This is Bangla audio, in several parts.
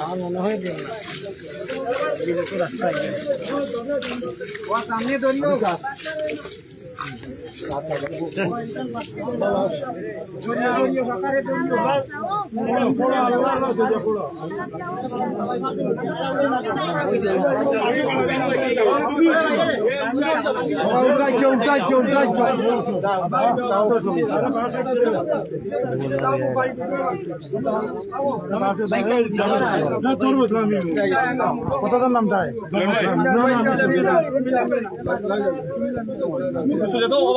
আমার মনে হয় যে বিগত রাস্তা সামনে দলীয় কতটার নাম যায়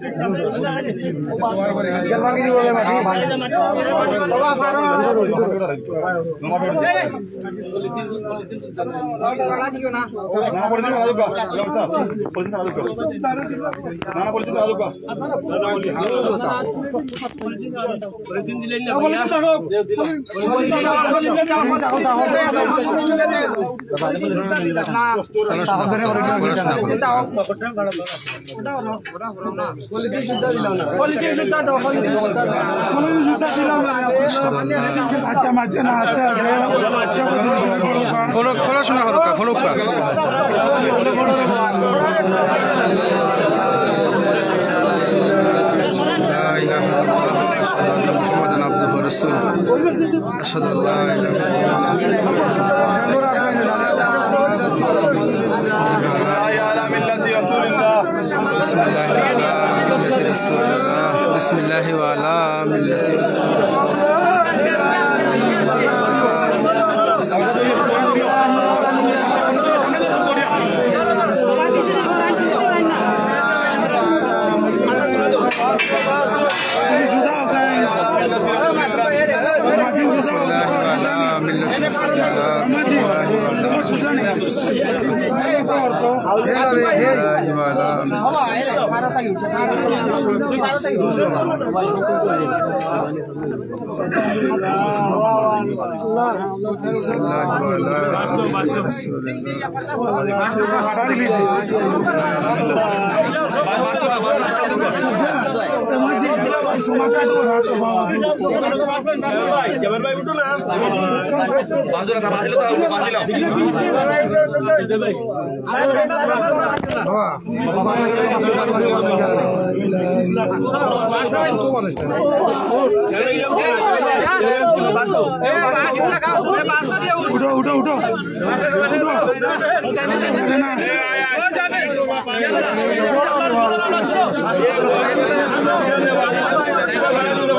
আবুল কি যেতে হবে খোলো খোলা শোনা হরকা খোলকা محمد عبده ورسوله أشهد أن لا إله بسم ملة رسول الله بسم الله وعلى ملة رسول الله الله وعلى ملة رسول الله بسم الله وعلى উঠো